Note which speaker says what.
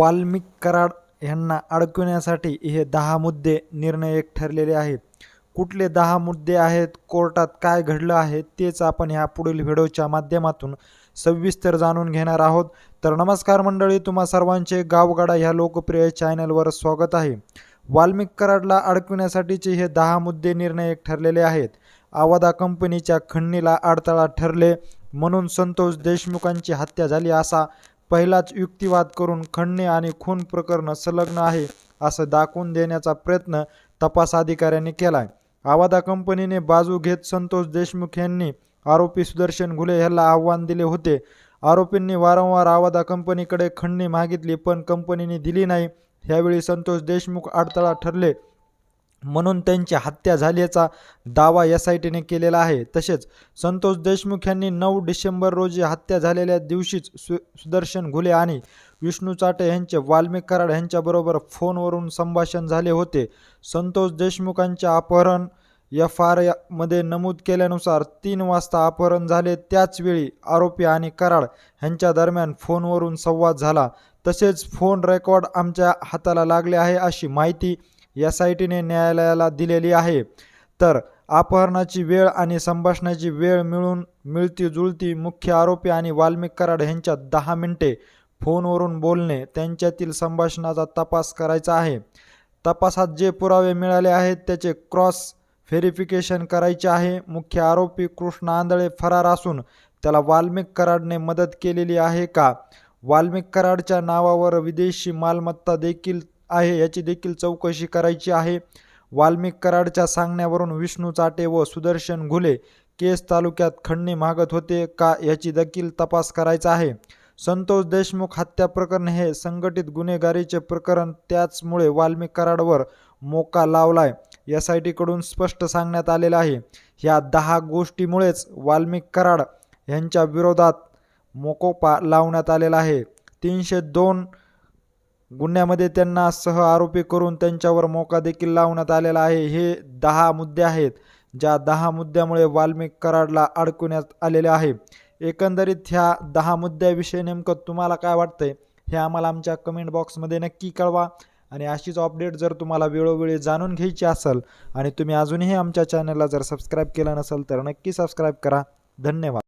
Speaker 1: वाल्मिक कराड यांना अडकविण्यासाठी हे दहा मुद्दे निर्णायक ठरलेले आहेत. कुठले दहा मुद्दे आहेत कोर्टात काय घडलं आहे तेच आपण ह्या पुढील व्हिडिओच्या माध्यमातून सविस्तर जाणून घेणार आहोत. तर नमस्कार मंडळी तुम्हा सर्वांचे गावगाडा ह्या लोकप्रिय चॅनलवर स्वागत आहे. वाल्मिक कराडला अडकविण्यासाठीचे हे दहा मुद्दे निर्णायक ठरलेले आहेत. आवादा कंपनीच्या खंडणीला अडथळा ठरले म्हणून संतोष देशमुखांची हत्या झाली असा पहिलाच युक्तिवाद करून खंडणी आणि खून प्रकरण संलग्न आहे असं दाखवून देण्याचा प्रयत्न तपास अधिकाऱ्यांनी केलाय. आवादा कंपनीने बाजू घेत संतोष देशमुख यांनी आरोपी सुदर्शन घुले याला आव्हान दिले होते. आरोपींनी वारंवार आवादा कंपनीकडे खंडणी मागितली पण कंपनीने दिली नाही. यावेळी संतोष देशमुख अडथळा ठरले. म्हणून त्यांची हत्या झाल्याचा दावा एस आय टीने केलेला आहे. तसेच संतोष देशमुख यांनी नऊ डिसेंबर रोजी हत्या झालेल्या दिवशीच सु सुदर्शन घुले आणि विष्णू चाटे यांचे वाल्मिक कराड यांच्याबरोबर फोनवरून संभाषण झाले होते. संतोष देशमुखांचे अपहरण एफ आरमध्ये नमूद केल्यानुसार तीन वाजता अपहरण झाले. त्याचवेळी आरोपी आणि कराड यांच्या दरम्यान फोनवरून संवाद झाला. तसेच फोन रेकॉर्ड आमच्या हाताला लागले आहे अशी माहिती एस आय टीने न्यायालयाला दिलेली आहे. तर अपहरणाची वेळ आणि संभाषणाची वेळ मिळून मिळती जुळती मुख्य आरोपी आणि वाल्मिक कराड यांच्यात दहा मिनिटे फोनवरून बोलणे त्यांच्यातील संभाषणाचा तपास करायचा आहे. तपासात जे पुरावे मिळाले आहेत त्याचे क्रॉस व्हेरिफिकेशन करायचे आहे. मुख्य आरोपी कृष्ण आंधळे फरार असून त्याला वाल्मिक कराडने मदत केलेली आहे का? वाल्मिक कराडच्या नावावर विदेशी मालमत्ता देखील आहे. याची देखील चौकशी करायची आहे. वाल्मिक कराडच्या सांगण्यावरून विष्णू चाटे व सुदर्शन घुले केस तालुक्यात खंडणी मागत होते का याची देखील तपास करायचा आहे. संतोष देशमुख हत्या प्रकरण हे संघटित गुन्हेगारीचे प्रकरण त्याचमुळे वाल्मिक कराडवर मोका लावलाय. एस आय टीकडून स्पष्ट सांगण्यात आलेलं आहे. ह्या दहा गोष्टीमुळेच वाल्मिक कराड यांच्या विरोधात मोकोपा लावण्यात आलेला आहे. तीनशे दोन गुन्ह्यामध्ये त्यांना सह आरोपी करून त्यांच्यावर मोका देखील लावण्यात आलेला आहे. हे दहा मुद्दे आहेत ज्या दहा मुद्द्यामुळे वाल्मिक कराडला अडकवण्यात आलेले आहे. एकंदरीत ह्या दहा मुद्द्याविषयी नेमकं तुम्हाला काय वाटतंय हे आम्हाला आमच्या कमेंट बॉक्समध्ये नक्की कळवा. आणि अशीच अपडेट जर तुम्हाला वेळोवेळी जाणून घ्यायची असेल आणि तुम्ही अजूनही आमच्या चॅनलला जर सबस्क्राईब केलं नसेल तर नक्की सबस्क्राईब करा. धन्यवाद.